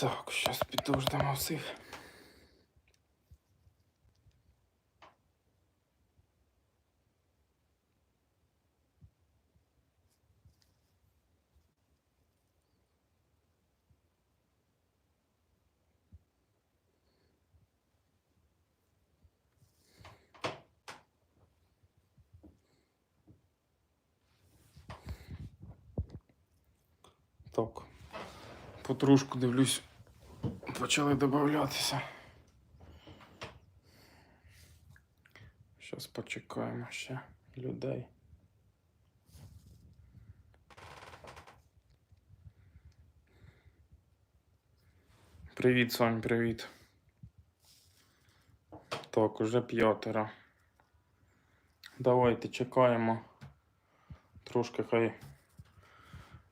Так, щас підождемо всіх. Так. Потрушку дивлюсь, почали додатися. Зараз почекаємо ще людей. Привіт, Сонь, привіт. Так, уже п'ятеро. Давайте чекаємо. Трошки хай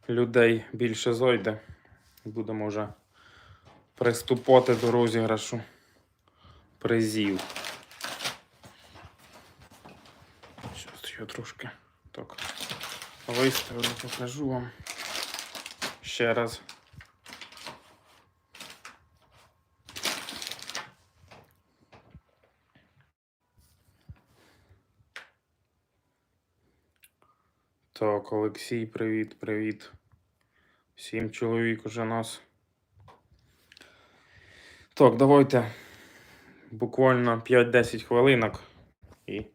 людей більше зайде. Будемо вже приступати до розіграшу призів. Зараз я трошки так виставлю, покажу вам ще раз. Так, Олексій, привіт, привіт. Сім чоловік уже нас. Так, давайте буквально 5-10 хвилинок і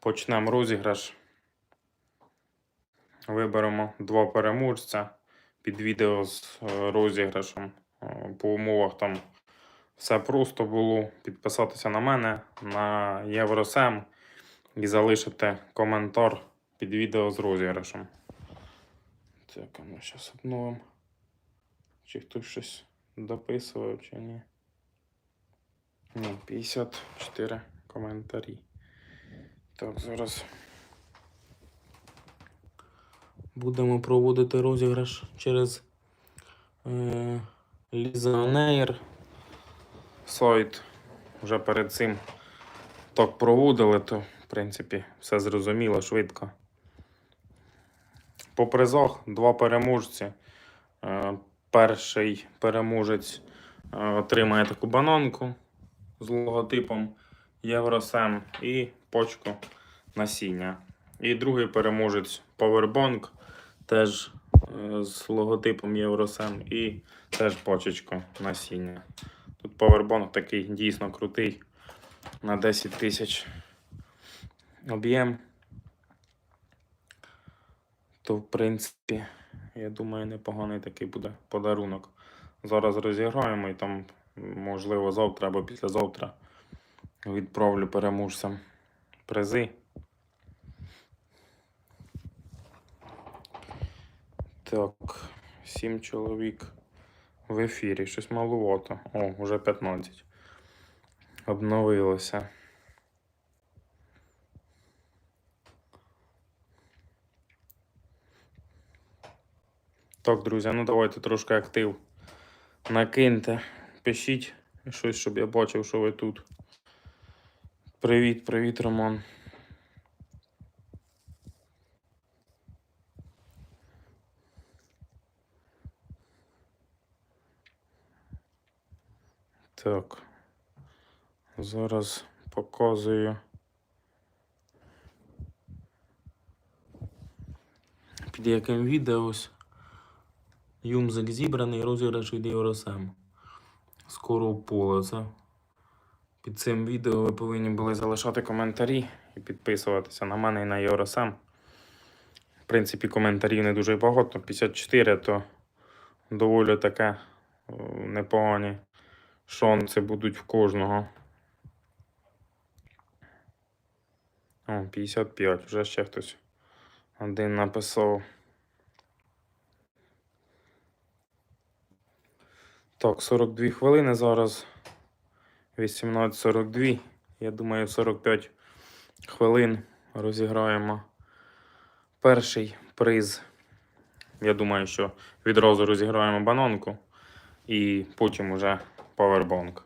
почнемо розіграш. Виберемо два переможця під відео з е, розіграшем. Е, По умовах там все просто було. Підписатися на мене на Євросем і залишити коментар під відео з розіграшем. Так, а ну зараз обновимо. Чи хтось щось дописував, чи ні. Ні, 54 коментарі. Так, зараз будемо проводити розіграш через е, Лізанейр сайт. Вже перед цим так проводили, то в принципі все зрозуміло швидко. По призах два переможці. Е, Перший переможець е, отримає таку бананку з логотипом Євросем і почку насіння. І другий переможець Powerbank теж е, з логотипом Євросем і теж почечку насіння. Тут Powerbank такий дійсно крутий на 10 тисяч об'єм. То, в принципі, я думаю, непоганий такий буде подарунок. Зараз розіграємо і там, можливо, завтра або післязавтра відправлю переможцям призи. Так, 7 чоловік в ефірі. Щось маловато. О, вже 15. Обновилося. Так, друзі, ну давайте трошки актив. Накиньте, пишіть щось, щоб я бачив, що ви тут. Привіт, привіт, Роман. Так. Зараз показую. Під яким відео ось Юмзик зібраний, розіграш від Євросем. Скоро в поле. Це під цим відео ви повинні були залишати коментарі і підписуватися на мене і на Євросем. В принципі, коментарів не дуже багато. 54, то доволі таке о, непогані шанси будуть в кожного. О, 55, вже ще хтось один написав. Так, 42 хвилини зараз. 18.42. Я думаю, 45 хвилин розіграємо перший приз. Я думаю, що відразу розіграємо бананку і потім уже павербанк.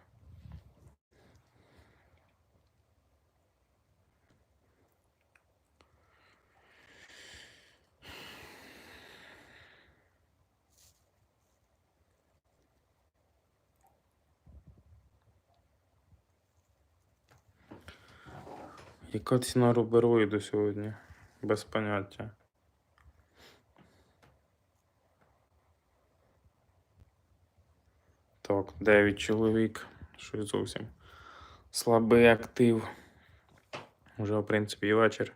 Яка ціна рубероїду сьогодні? Без поняття. Так, 9 чоловік. Щось зовсім слабий актив. Уже, в принципі, і вечір.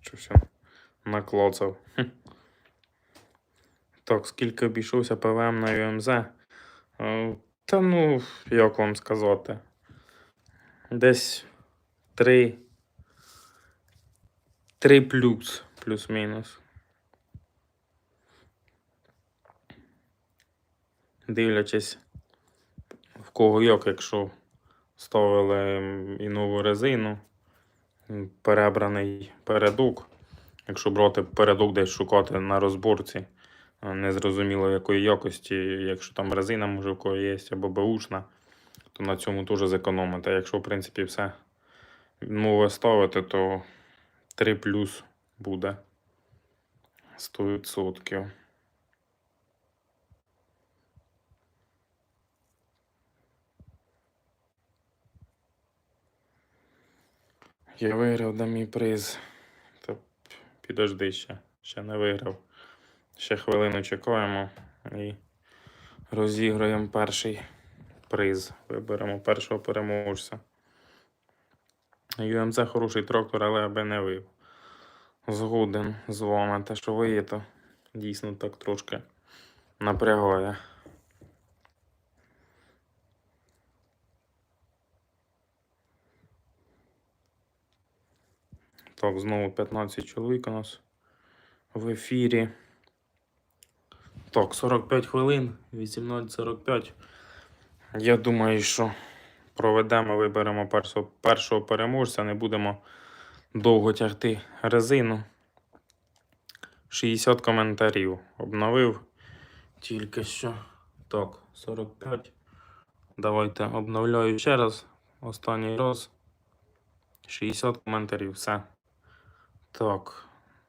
Щось він наклоцав. Так, скільки обійшовся ПВМ на ЮМЗ? Е, Та ну, як вам сказати? Десь 3. 3 плюс, плюс-мінус. Дивлячись, в кого як, якщо ставили і нову резину, перебраний передок. Якщо брати передок десь шукати на розборці, незрозуміло якої якості, якщо там резина може в кого є, або беушна, то на цьому теж зекономити. Якщо, в принципі, все нове ставити, то 3 плюс буде 100%. Я виграв, де мій приз. Та підожди ще. Ще не виграв. Ще хвилину чекаємо і розіграємо перший приз. Виберемо першого переможця. UMZ хороший трактор, але аби не вив. Згоден з вами. Те, що ви є, то дійсно так трошки напрягає. Так, знову 15 чоловік у нас в ефірі. Так, 45 хвилин, 18.45. Я думаю, що проведемо, виберемо першого, першого переможця, не будемо довго тягти резину. 60 коментарів обновив тільки що. Так, 45. Давайте обновляю ще раз. Останній раз. 60 коментарів, все. Так,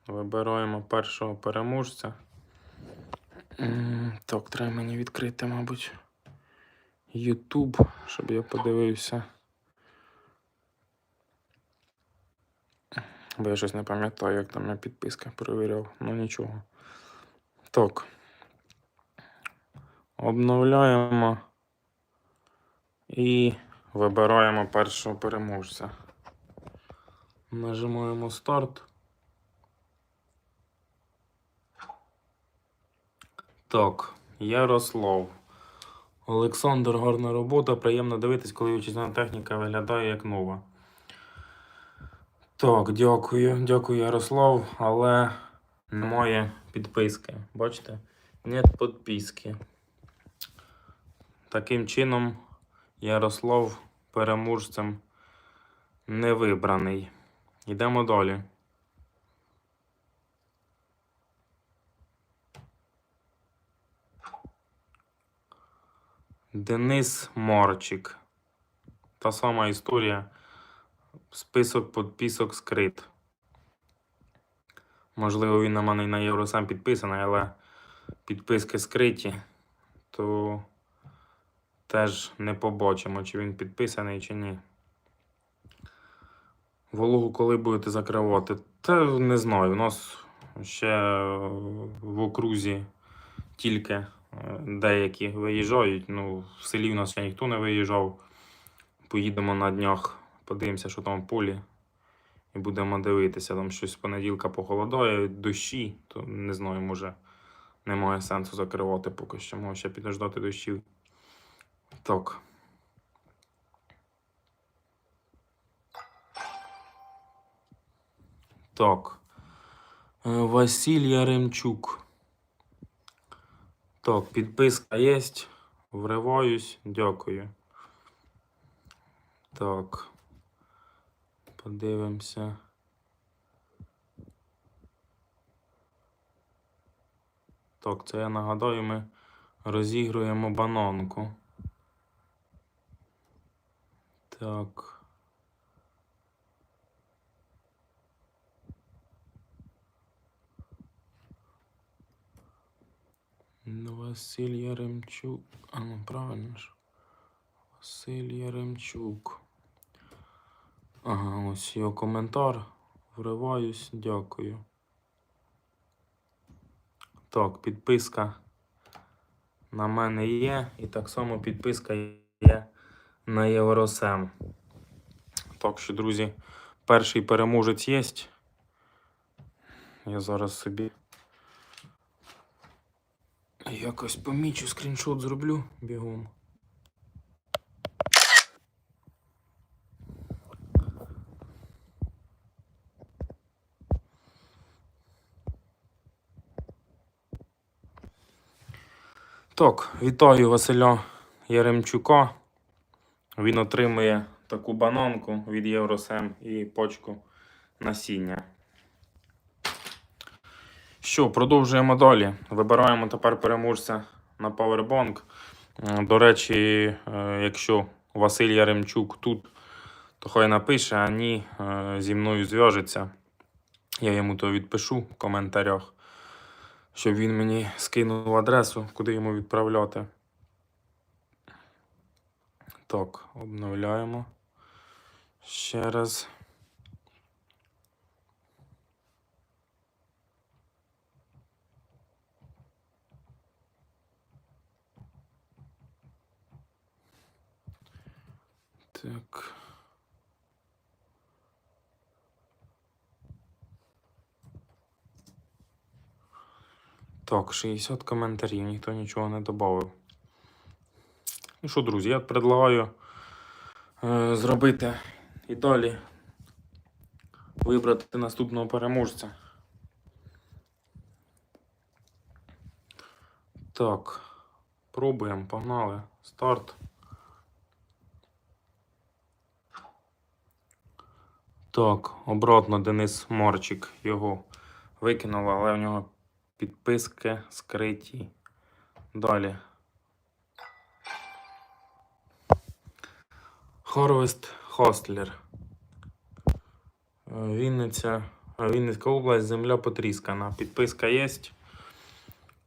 вибираємо першого переможця. Так, треба мені відкрити, мабуть, YouTube, щоб я подивився. Бо я щось не пам'ятаю, як там я підписка перевіряв. Ну нічого. Так. Обновляємо і вибираємо першого переможця. Нажимаємо старт. Так, Ярослав. Олександр, гарна робота. Приємно дивитись, коли вітчизняна техніка виглядає як нова. Так, дякую, дякую, Ярослав, але немає підписки. Бачите? Нет підписки. Таким чином, Ярослав переможцем не вибраний. Йдемо далі. Денис Морчик. Та сама історія. Список підписок скрит. Можливо, він на мене на Євросам підписаний, але підписки скриті, то теж не побачимо, чи він підписаний, чи ні. Вологу коли будете закривати? Та не знаю. У нас ще в окрузі тільки деякі виїжджають. Ну, в селі в нас ще ніхто не виїжджав. Поїдемо на днях, подивимося, що там в полі. І будемо дивитися. Там щось з понеділка похолодає, дощі, то не знаю, може немає сенсу закривати поки що. Може ще підождати дощів. Так. Так. Е, Василь Яремчук. Так, підписка є. Вриваюсь. Дякую. Так. Подивимося. Так, це я нагадаю, ми розігруємо бананку. Так. Василь Яремчук. А ну правильно ж. Василь Яремчук. Ага, ось його коментар. Вриваюсь, дякую. Так, підписка на мене є. І так само підписка є на Євросем. Так що, друзі, перший переможець є. Я зараз собі якось помічу скріншот зроблю бігом. Так, вітаю Василя Яремчука. Він отримує таку бананку від Євросем і почку насіння. Що, продовжуємо далі. Вибираємо тепер переможця на Powerbank. До речі, е, якщо Василь Яремчук тут, то хай напише, а ні, е, зі мною зв'яжеться. Я йому то відпишу в коментарях, щоб він мені скинув адресу, куди йому відправляти. Так, обновляємо. Ще раз. Так. Так, 60 коментарів, ніхто нічого не додав. Ну що, друзі, я предлагаю е, зробити і далі вибрати наступного переможця. Так, пробуємо, погнали. Старт. Так, обратно Денис Морчик його викинули, але в нього підписки скриті. Далі. Хорвест Хостлер. Вінниця. Вінницька область, земля потріскана. Підписка є.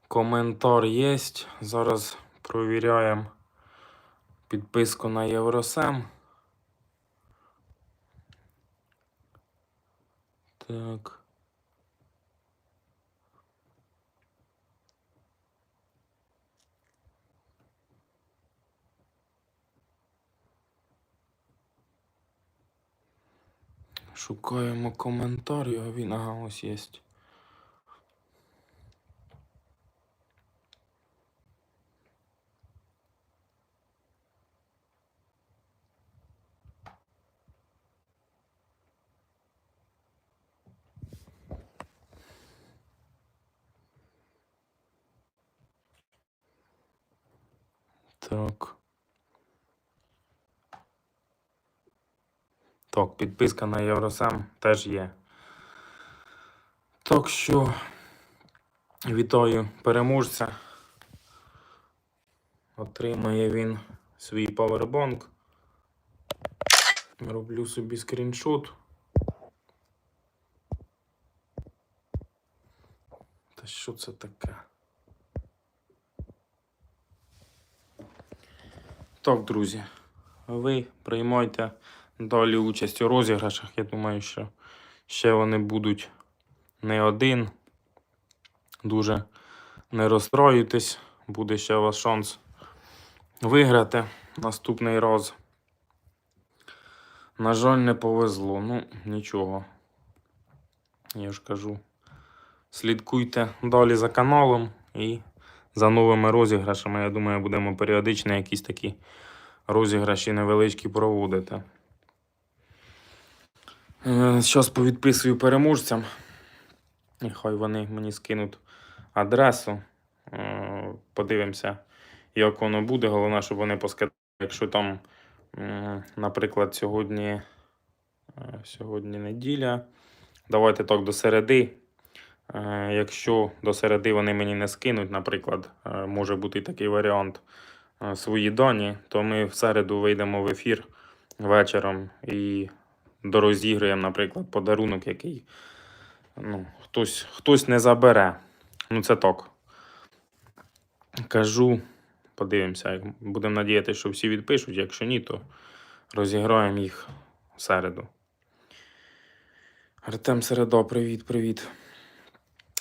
Коментар є. Зараз провіряємо підписку на Євросем. Так. Шукаємо коментар, а він, ага, ось є. Так. Так, підписка на Євросем теж є. Так що вітаю переможця. Отримає він свій павербанк. Роблю собі скріншот. Та що це таке? Так, друзі, ви приймайте далі участь у розіграшах. Я думаю, що ще вони будуть не один. Дуже не розстроюйтесь, буде ще у вас шанс виграти наступний раз. На жаль, не повезло. Ну, нічого. Я ж кажу. Слідкуйте далі за каналом і за новими розіграшами. Я думаю, будемо періодично якісь такі розіграші невеличкі проводити. Зараз повідписую переможцям. І хай вони мені скинуть адресу. Е, Подивимося, як воно буде. Головне, щоб вони поскидали. Якщо там, наприклад, сьогодні, е, сьогодні неділя. Давайте так до середи. Е, Якщо до середи вони мені не скинуть, наприклад, е, може бути такий варіант е, свої дані, то ми в середу вийдемо в ефір вечором і дорозіграємо, наприклад, подарунок, який ну, хтось, хтось не забере. Ну, це так. кажу, подивимося, будемо надіятися, що всі відпишуть. Якщо ні, то розіграємо їх в середу. Артем Середа, привіт, привіт.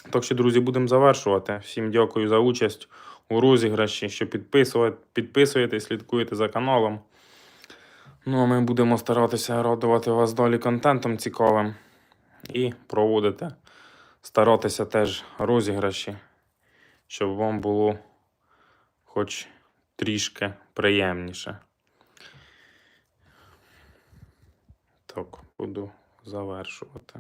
Так що, друзі, будемо завершувати. Всім дякую за участь у розіграші, що підписуєте, підписуєте, слідкуєте за каналом. Ну, а ми будемо старатися радувати вас далі контентом цікавим і проводити, старатися теж розіграші, щоб вам було хоч трішки приємніше. Так, буду завершувати.